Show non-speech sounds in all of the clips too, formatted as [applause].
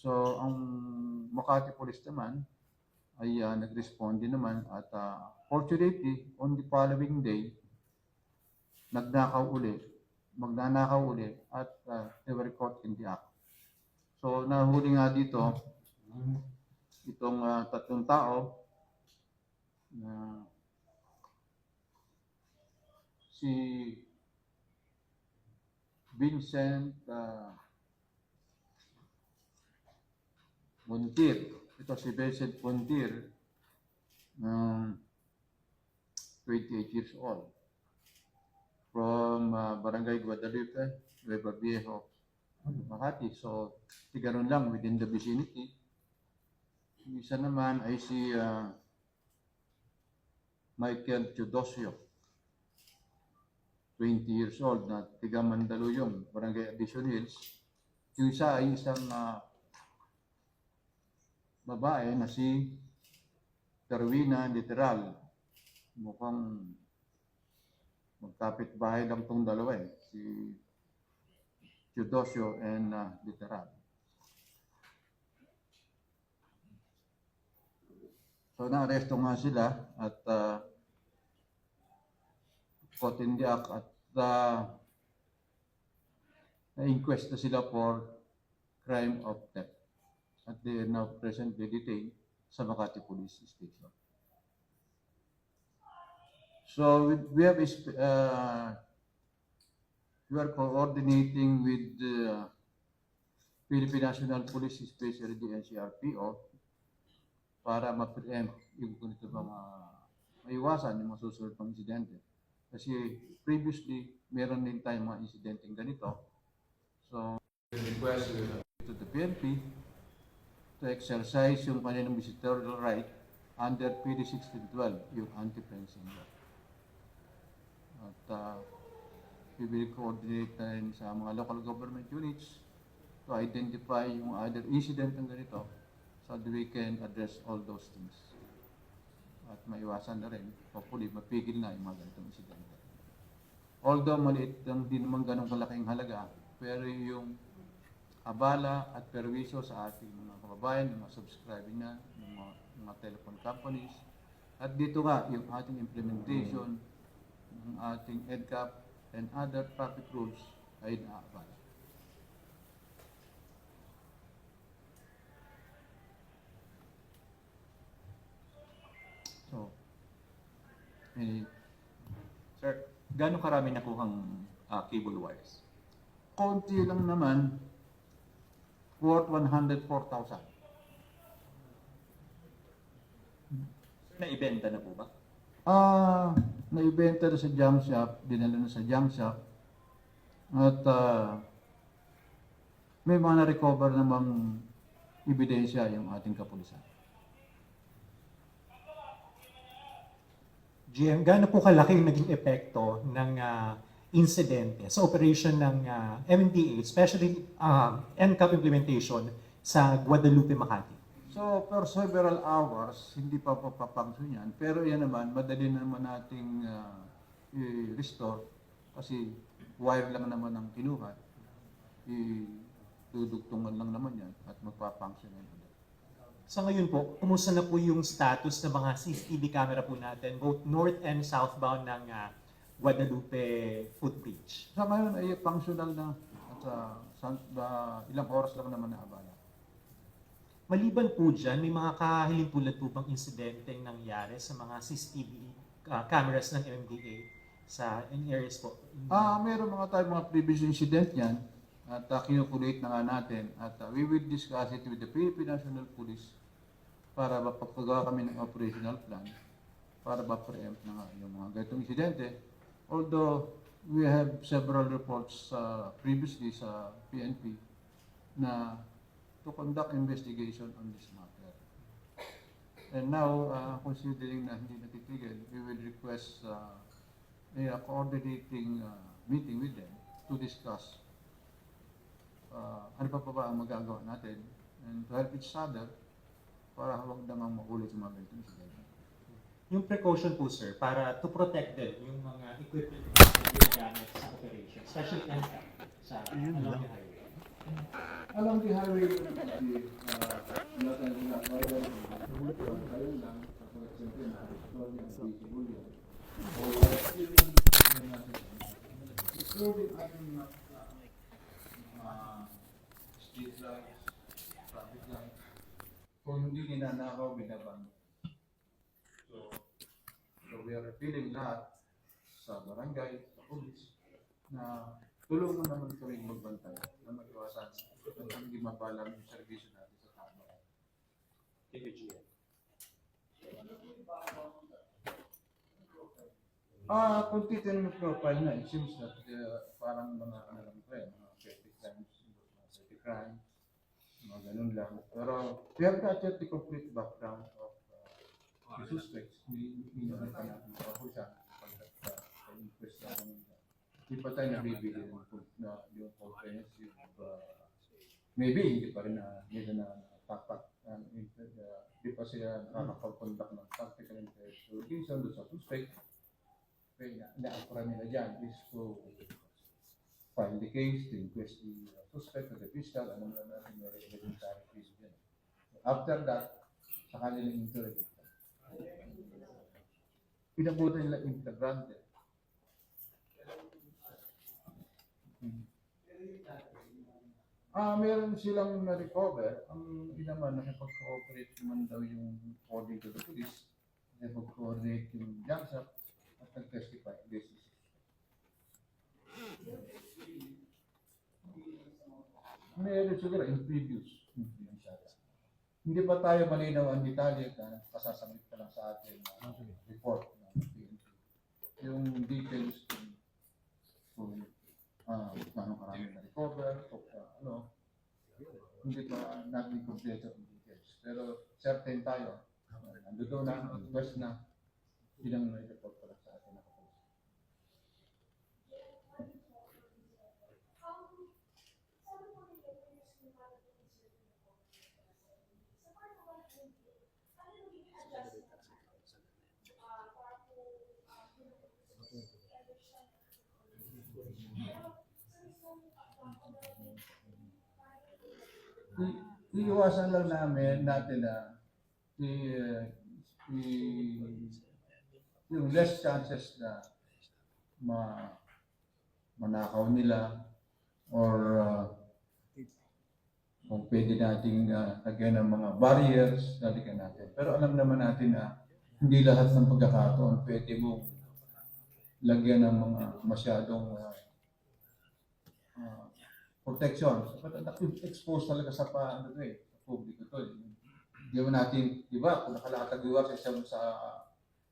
So, ang Makati Police naman ay uh, nag-respond din naman at uh, fortunately, on the following day, nagnakaw uli, magnanakaw uli at uh, they caught in the act. So, nahuli nga dito itong uh, tatlong tao na si Vincent uh, Montir. Ito si Vincent Montir, um, 28 years old, from uh, Barangay Guadalupe, Nueva Viejo, Makati. So, tigaron lang within the vicinity. Isa naman ay si uh, Michael Teodosio, 20 years old, na tiga Mandaluyong, Barangay Addition Hills. Yung isa ay isang uh, babae na si Terwina Literal. Mukhang magkapit bahay lang tong dalawa eh. Si Teodosio and uh, Literal. So naaresto nga sila at uh, the act at uh, na-inquest na sila for crime of theft. At they are now presently detained sa Makati Police Station. So we, we have uh, we are coordinating with the Philippine National Police, especially the NCRPO, para ma-preempt yung ganito mga maiwasan yung mga susunod pang insidente. Kasi previously, meron din tayong mga insidenteng ganito. So, request to the PNP to exercise yung kanilang visitorial right under PD 1612, yung anti-fencing law. At uh, we will coordinate na rin sa mga local government units to identify yung other incident ng ganito so that we can address all those things. At maiwasan na rin, hopefully mapigil na yung mga ganitong insidente. Although maliit lang din naman ganong kalaking halaga, pero yung abala at perwiso sa ating mga kababayan, mga subscribing na, yung mga, mga telephone companies. At dito nga, yung ating implementation ng ating EDCAP and other traffic rules ay naabala. So, eh, Sir, gaano karami nakuhang ah, cable wires? konti lang naman, worth 104,000. Sir, naibenta na po ba? Ah, naibenta na sa junk shop, dinala na sa junk shop. At ah, may mga na-recover namang ebidensya yung ating kapulisan. GM, gaano po kalaki yung naging epekto ng ah, insidente sa operation ng ah, MMDA, especially uh, NCAP implementation sa Guadalupe, Makati? So, for several hours, hindi pa papapangsyon yan. Pero yan naman, madali na naman nating ah, i-restore kasi wire lang naman ang kinuha. I-dudugtungan lang naman yan at magpapangsyon yan. Sa ngayon po, kumusta na po yung status ng mga CCTV camera po natin, both north and southbound ng ah, Guadalupe footbridge? Sa ngayon ay functional na at ah, san- ba- ilang oras lang naman naabala. Maliban po dyan, may mga kahiling tulad po bang insidente nangyari sa mga CCTV ah, cameras ng MMDA sa in areas po? Ah, meron mga tayo mga previous incident yan at uh, kinukulate na nga natin at ah, we will discuss it with the Philippine National Police para mapapagawa kami ng operational plan para ma-preempt na nga yung mga ganitong insidente. Although we have several reports uh, previously sa PNP na to conduct investigation on this matter. And now, uh, considering na hindi natitigil, we will request uh, a coordinating uh, meeting with them to discuss uh, ano pa pa ba ang magagawa natin and to help each other para huwag namang maulit yung mga ganitong incident. Yung precaution po sir, para to protect din yung mga equipment na ginagamit sa operation, especially NCAP sa along the highway. Along the highway, wala tayong ginagawa. Tayo lang, kapag siyempre na-restore yung visible yun. O, still yung ano natin. Including mga street lights, traffic lights. Kung hindi ninanakaw, binabang. So, so we are appealing lahat sa barangay, sa police, na tulungan naman kami magbantay na mag-iwasan at hindi mabalang yung servisyo natin sa tama. Ah, kung titignan mo profile na, it seems that uh, parang mga lang ito eh, mga petty crimes, mga petty crimes, mga ganun lang. Pero we have not yet the complete background the suspects. Naman pa natin pa po siya pagkat uh, inquest na kami. Hindi pa tayo nabibili ng na yung comprehensive uh, maybe hindi pa rin na nila na tapat uh, hindi pa sila nakakapag-conduct ng tactical interrogation doon sa suspect kaya na-apura nila dyan is to file the case, to inquest the uh, suspect or the fiscal, alam na natin may regulatory case dyan. After that, sa kanilang interrogate. Pinabutan nila integrante. Hmm. Ah, meron silang na-recover. Ang inaman, nakipag-cooperate naman daw yung according to the police. Nakipag-coordinate yung shop at nag-testify. This is Meron siguro in previous influence yata. Hindi pa tayo malinaw ang detalye na kasasabit ka lang sa atin na report ng PNP. Yung details kung kung ah paano karami na recover, o ah, ano, hindi pa natin kompleto ang details. Pero certain tayo, uh, nandun na, request na, bilang may report pa lang sa atin nakapost. I- iiwasan lang namin natin na i, i- yung less chances na ma manakaw nila or uh, kung pwede nating uh, lagyan ng mga barriers, lalagyan natin. Pero alam naman natin na hindi lahat ng pagkakataon pwede mo lagyan ng mga masyadong uh, uh, protection. But expose talaga sa pa, ano to eh, publiko to eh. Di ba natin, di ba, kung nakalatag sa isang sa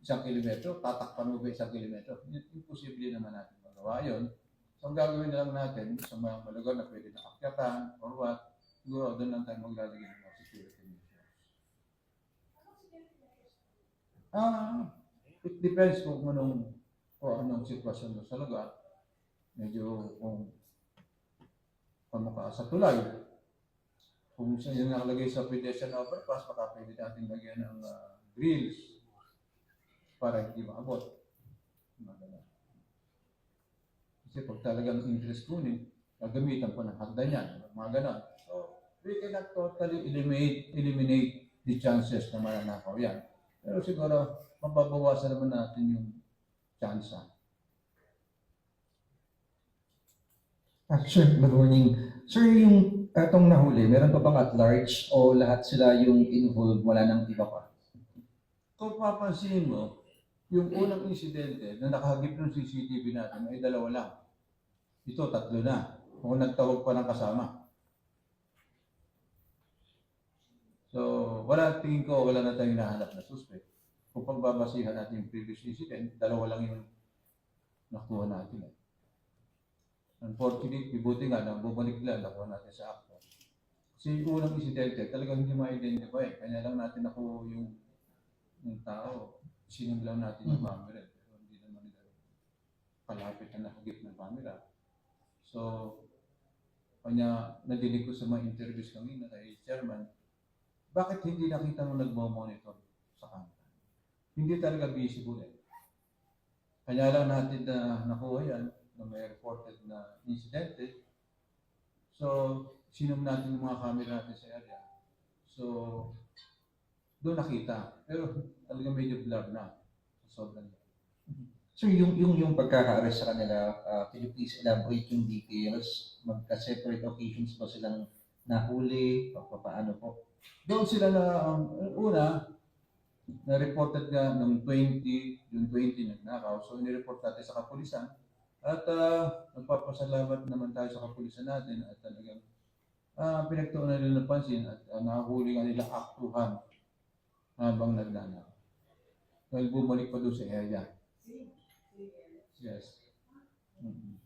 isang kilometro, tatakpan mo ba isang kilometro? Imposible naman natin magawa yun. So, ang gagawin na lang natin sa mga lugar na pwede nakakyatan or what, siguro doon lang tayo maglalagay ng mga security measures. Ah, it depends kung anong, kung anong sitwasyon mo sa lugar. Medyo kung pamukha sa tulay. Kung sa yung nakalagay sa pedestrian overpass, baka pwede natin lagyan ng ah, grills para hindi maabot. Kasi pag talagang interest kunin, gagamitan ko ng hagdan yan, mga ganun. So, we cannot totally eliminate, eliminate the chances na mananakaw yan. Pero siguro, mababawasan naman natin yung chance. Ah, sir, good morning. Sir, yung atong nahuli, meron pa bang at large o lahat sila yung involved, wala nang iba pa? Kung papansin mo, yung unang insidente na nakahagip ng CCTV natin ay dalawa lang. Ito, tatlo na. Kung nagtawag pa ng kasama. So, wala, tingin ko, wala na tayong hinahanap na suspect. Kung pagbabasihan natin yung previous incident, dalawa lang yung nakuha natin. Eh. Unfortunately, buti nga na bumalik lang, nakuha natin sa actor. Kasi yung unang insidente, talagang hindi ma-identify. Kanya lang natin nakuha yung, yung tao. Sinong lang natin yung camera. Pero hindi naman nila palapit na nakagip ng camera. So, kanya nadinig ko sa mga interviews kanina kay chairman, bakit hindi nakita mo nagmo-monitor sa camera? Hindi talaga visible eh. Kanya lang natin na nakuha yan na may reported na incident. So, sinom natin yung mga camera natin sa area. So, doon nakita. Pero talaga medyo blur na. Sobrang Sir, yung, yung, yung pagkaka-arrest sa kanila, uh, can you please elaborate yung details? Magka-separate occasions ba silang nahuli? Pa, pa- paano po? Doon sila na, um, una, na-reported nga noong 20, yung 20 nagnakaw. So, nireport natin sa kapulisan. At uh, nagpapasalamat naman tayo sa kapulisan natin at talagang uh, pinagtuunan nila ng pansin at uh, nahuli nga nila aktuhan habang nagnanakaw. Dahil bumalik pa doon sa area. Yes. Mhm.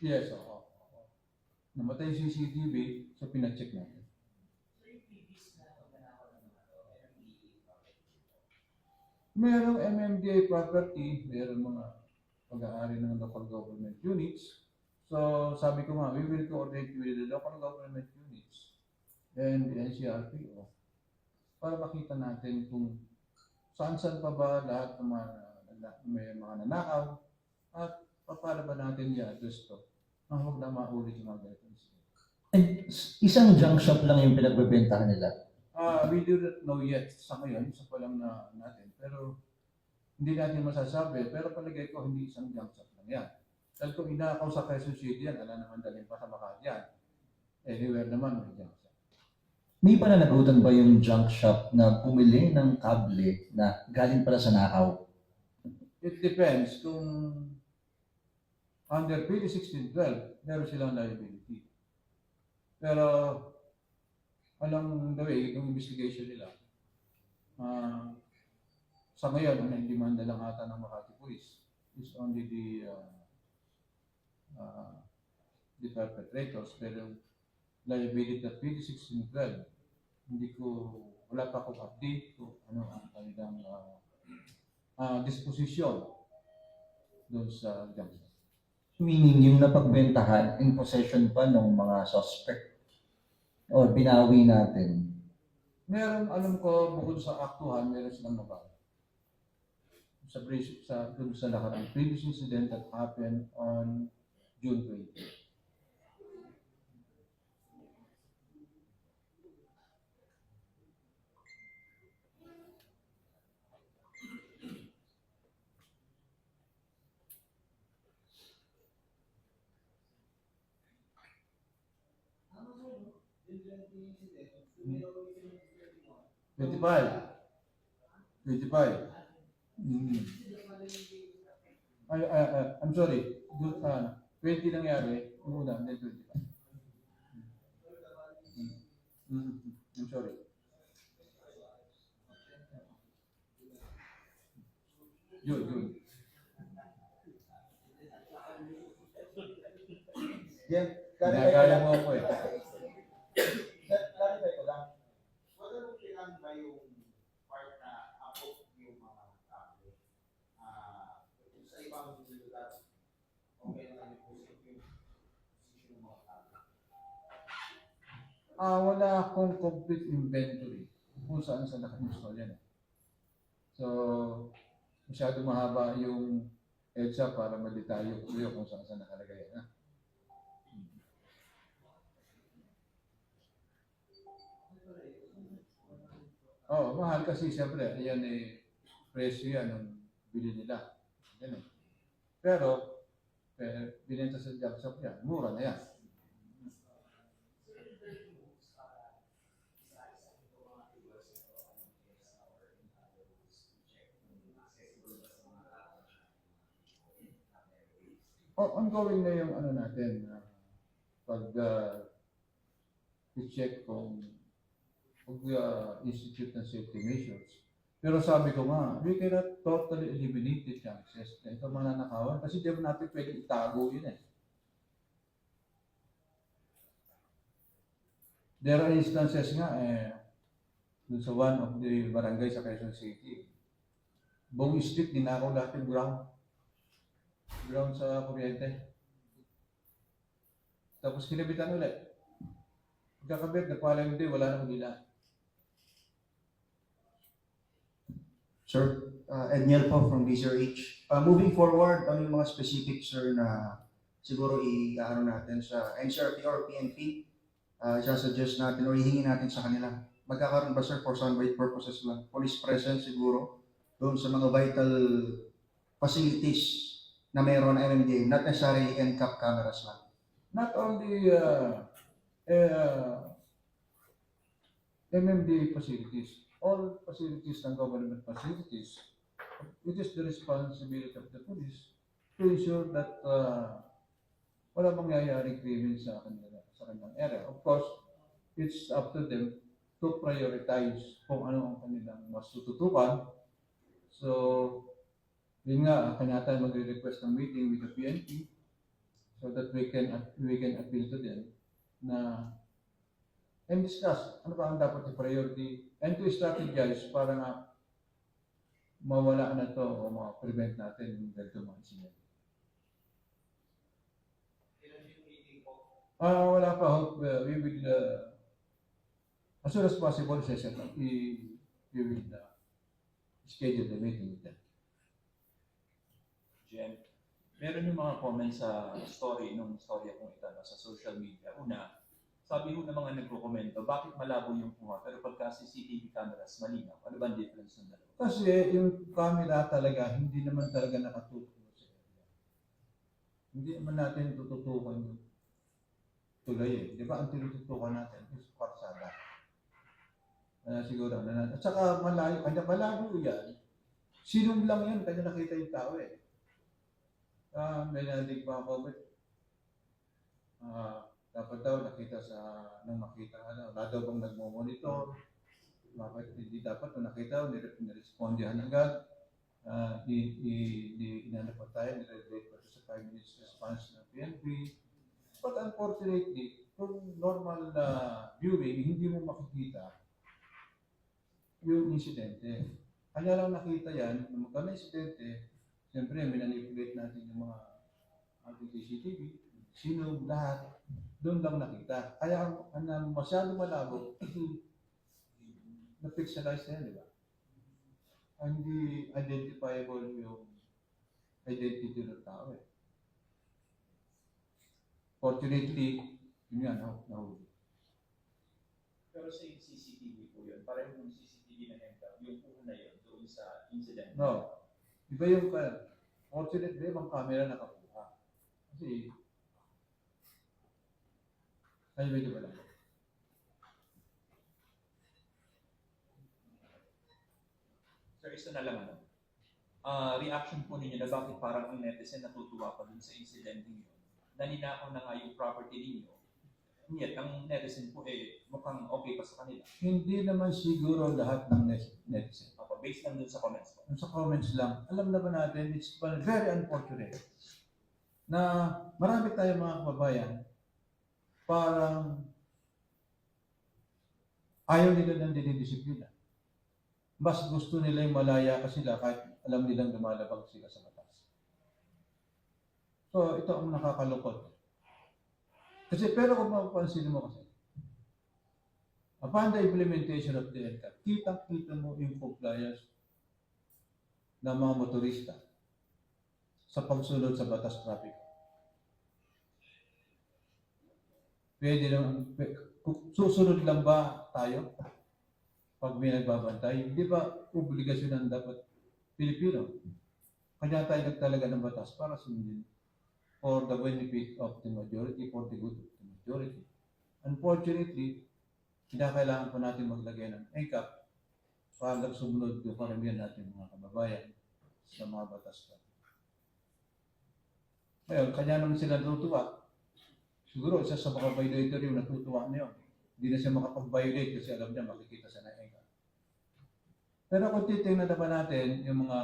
Yes, oo. Namatay yung CCTV, so pinacheck natin. Merong MMDA property, merong mga pag-aari ng local government units. So, sabi ko nga, we will coordinate with the local government units and the NCRPO para makita natin kung saan-saan pa ba lahat ng mga, may mga nanakaw at paano ba natin i-address to nang huwag na maulit yung mga. And isang junk shop lang yung pinagbebentahan nila. Ah, we do not know yet sa ngayon, isa pa lang na natin. Pero hindi natin masasabi, pero palagay ko hindi isang junk shop lang yan. Dahil kung inakaw sa Quezon City yan, ala naman dalhin pa sa Makati yan. Anywhere naman may junk shop. May pananagutan ba yung junk shop na bumili ng kable na galing pala sa nakaw? It depends kung under PD 1612, meron silang liability. Pero the way, yung investigation nila, ah, sa ngayon, ang naindimanda lang ata ng Makati Police is only the uh, uh, the perpetrators. Pero liability at PD 1612, hindi ko, wala pa akong update kung ano ang kanilang uh, uh, disposisyon doon sa junction. Meaning yung napagbentahan in possession pa ng mga suspect or binawi natin. Meron, alam ko, bukod sa aktuhan, meron silang nabago. Sa, sa, dun sa nakarang previous incident that happened on June 20. Twenty-five. Twenty-five. Mm. Ay, ay, ay, I'm sorry. Good, uh, 20 nangyari. Yung una, then 25. Mm. Mm. I'm sorry. Yun, yun. Yan, Ginagaya mo ako eh. clarify ko lang. Whether kailan ba yung part na abot yung mga kable? Ah, kung sa ibang lugar, okay lang yung position yung position ng mga kable. Ah, wala akong complete inventory kung saan sa naka-install yan. So, masyado mahaba yung EDSA para ko yun kung saan saan nakalagay yan. Oo, oh, mahal kasi siyempre, ayan eh, presyo yan ng bili nila. Yan eh. Pero, eh, binenta sa junk shop yan, mura na yan. O- ongoing na yung ano natin, uh, pag uh, i-check kung pag uh, institute ng safety measures. Pero sabi ko nga, we cannot totally eliminate the chances na ito mananakawan kasi di ba natin pwede itago yun eh. There are instances nga eh, dun sa one of the barangay sa Quezon City. Buong street, dinakaw lahat yung ground ground sa kuryente. Tapos kinabitan ulit. Pagkakabit, nagpala yung day, wala nang ulila. Sir, uh, Edniel po from BCRH. Uh, moving forward, ano yung mga specific, sir, na siguro i-ano natin sa NCRP or PNP, uh, suggest natin or hihingi natin sa kanila. Magkakaroon ba, sir, for soundbite purposes lang? Police presence siguro, doon sa mga vital facilities na mayroon na MMDA, not necessarily NCAP cameras lang. Not only uh, uh, MMDA facilities, all facilities ng government facilities, it is the responsibility of the police to ensure that uh, wala mangyayaring krimen sa kanila sa kanilang area. Of course, it's up to them to prioritize kung ano ang kanilang mas tututukan. So, yun nga, kanya tayo magre-request ng meeting with the PNP so that we can we can appeal to them na and discuss ano ba ang dapat i-priority and to strategize para nga mawala na to o ma-prevent natin yung ganito mga incident. Ah, wala pa hope uh, we will uh, as soon as possible up we, we will uh, schedule the meeting with them. Jen, meron yung mga comments sa story nung storya kong ito sa social media. Una, sabi ho ng mga nagko-komento, bakit malabo yung kuha pero pagka CCTV cameras malinaw? Ano ba ang difference ng dalawa? Kasi yung camera talaga, hindi naman talaga nakatutok sa area. Hindi naman natin tututukan yung tulay eh. Di ba ang tinututukan natin is karsada. Kaya siguro na natin. At saka malayo, kanya malayo yan. Sinong lang yan, kanya nakita yung tao eh. Ah, may nadig pa ako, ah, dapat daw nakita sa, nang makita, ano, wala daw bang nagmo-monitor, bakit hindi dapat kung nakita, nire- nirespondihan agad. Uh, i, i, i, inano pa tayo, nire-relate pa sa 5 minutes response ng PNP. But unfortunately, kung normal na viewing, hindi mo makikita yung insidente. Kanya lang nakita yan, nung magka may insidente, siyempre minanipulate natin yung mga ating CCTV, sino lahat, doon lang nakita. Kaya ang, ang masyado malabo, [clears throat] na-pixelize na yan, di ba? Ah, Hindi identifiable yung identity ng tao eh. Fortunately, yun nga, nah, nahuli. Pero sa yung CCTV po yun, pareho yung CCTV na NCAP, yung una yun doon sa incident. No. Iba yung, ka- fortunately, ibang camera nakakuha. Kasi, ay, medyo wala. Sir, isa na lang ano. Ah, reaction po ninyo na bakit parang ang netizen natutuwa pa dun sa incident ninyo. Naninakaw na nga yung property ninyo. Yet, ang netizen po eh, mukhang okay pa sa kanila. Hindi naman siguro lahat ng net- netizen. Opo, based lang dun sa comments po. Yung sa comments lang, alam naman natin, it's very unfortunate na marami tayong mga kababayan parang ayaw nila ng dinidisiplina. Mas gusto nila yung malaya ka sila kahit alam nilang lumalabag sila sa batas. So, ito ang nakakalungkot. Kasi, pero kung mapapansin mo kasi, upon the implementation of the NCAP, kitang-kita mo yung compliance ng mga motorista sa pagsunod sa batas traffic. Pwede lang, susunod lang ba tayo pag may nagbabantay? Hindi ba obligasyon ng dapat Pilipino? Kanya tayo nagtalaga ng batas para sundin for the benefit of the majority, for the good of the majority. Unfortunately, kinakailangan pa natin maglagay ng ECAP para sumunod yung karamihan natin mga kababayan sa mga batas na. Ngayon, kanya naman sila natutuwa. Siguro, isa sa mga violator yung natutuwa na yun. Hindi na siya makapag-violate kasi alam niya makikita sa naenga. Pero kung titingnan naman natin yung mga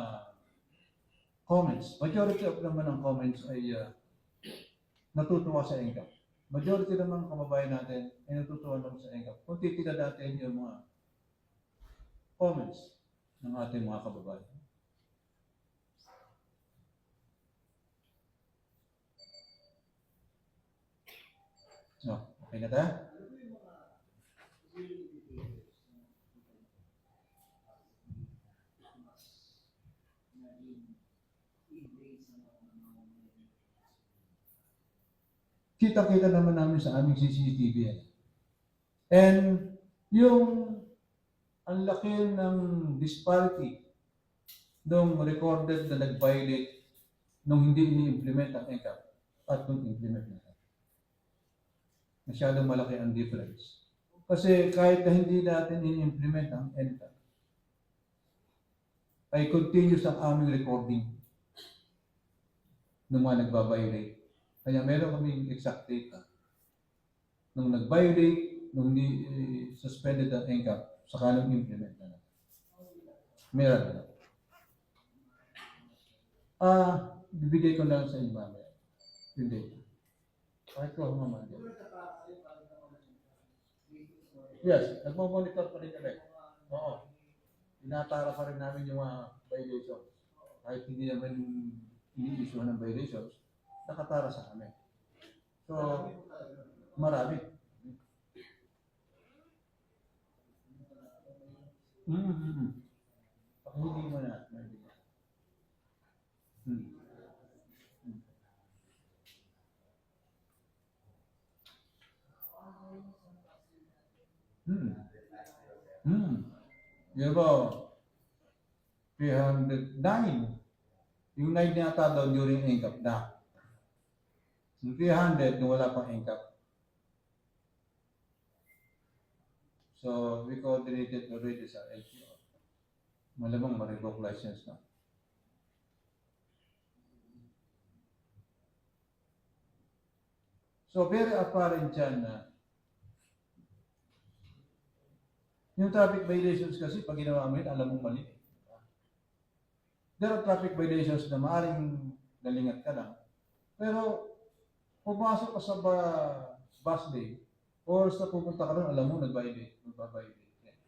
comments, majority of naman ng comments ay uh, natutuwa sa ENCAP. Majority ng kababayan natin ay natutuwa naman sa ENCAP. Kung titingnan natin yung mga comments ng ating mga kababayan. No, okay na tayo? Kita-kita naman namin sa aming CCTV. And yung ang laki ng disparity nung recorded na nag-violate nung hindi ini-implement ang ECAP at nung implement na. Masyadong malaki ang difference. Kasi kahit na hindi natin ini-implement ang ECAP, ay continuous ang aming recording ng mga nagbabiolate. Kaya meron kaming exact data. Nung nag-violate, nung hindi eh, suspended ang ECAP, saka nung implement na. Meron na. Ah, bibigay ko na sa inyo mamaya. Yung data. Kahit ko mamaya. Yes, nagmo-monitor pa rin kami. Oo. Inatara pa rin namin yung mga violations. Kahit hindi naman ini-issue ng violations, nakatara sa amin. So, marami. Mm-hmm. Pag hindi mo na, hindi mo. Hmm. Hmm. Hmm. Yung ba, 309. Yung 9 na ata daw during income na. Yung 300, nung wala pang income. So, we coordinated already sa LTO. Malamang ma-revoke license na. So, very apparent dyan na yung traffic violations kasi pag ginawa mo yun, alam mong mali. There are traffic violations na maaaring nalingat ka lang. Pero, pumasok ka sa ba- bus day, or sa pupunta ka rin, alam mo, nag-violate, nag-violate. Yan.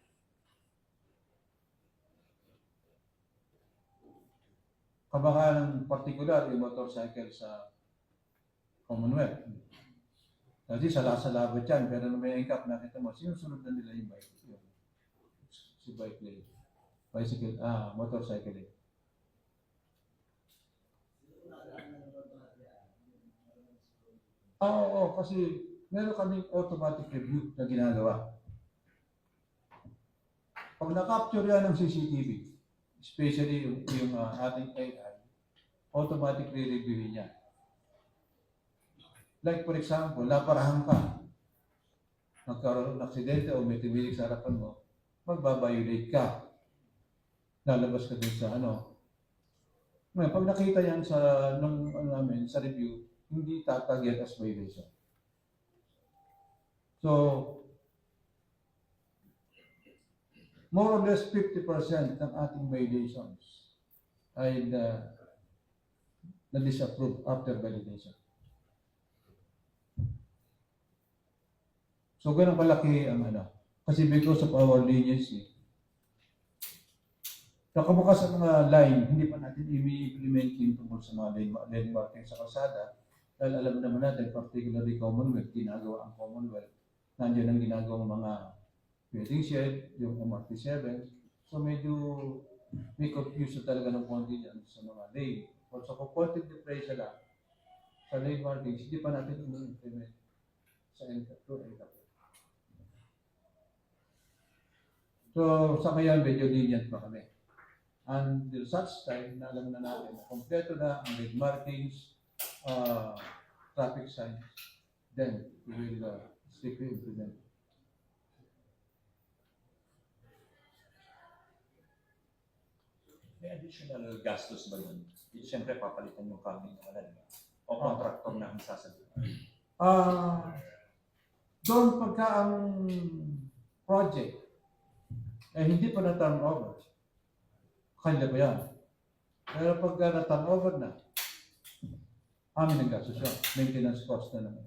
Kabaka ng particular, yung motorcycle sa Commonwealth. Kasi sala-salabot yan, pero nung may engkap, nakita mo, sinusunod na nila yung bike. Yun. Si bike lane. Bicycle, ah, motorcycle lane. Oo, oo, kasi meron kaming automatic review na ginagawa. Pag na-capture yan ng CCTV, especially yung, yung ah, ating AI, automatic re-review niya. Like for example, naparahan ka, nagkaroon ng aksidente o may tumilig sa harapan mo, magbabiolate ka. Lalabas ka dun sa ano. Ngayon, pag nakita yan sa, nung, ano namin, sa review, hindi tatag yan as violation. So, more or less 50% ng ating violations ay na, na-disapprove after validation. So, ganun kalaki ang ano. Kasi because of our leniency, nakabukas ang mga line, hindi pa natin i-implement yung tungkol sa mga lane, lane marking sa kalsada. Dahil alam naman natin, particularly Commonwealth, ginagawa ang Commonwealth. Nandiyan ang ginagawang mga waiting shed, yung MRT7. So medyo may confusion talaga ng konti dyan sa mga lane. So kung konti difference lang sa lane markings, hindi pa natin i-implement sa NCAP. So sa ngayon, medyo lenient pa kami. Until such time na alam na natin na kompleto na ang lane markings, uh, traffic signs, then we will uh, strictly implement. May additional gastos ba yun? Siyempre, papalitan yung kami ng ano, o contractor na ang sasabihin. Ah, doon pagka ang project eh hindi pa na-turn over, kanya ba yan? Pero pagka na-turn over na, amin ang gastos yun. Maintenance cost na naman.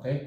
Okay?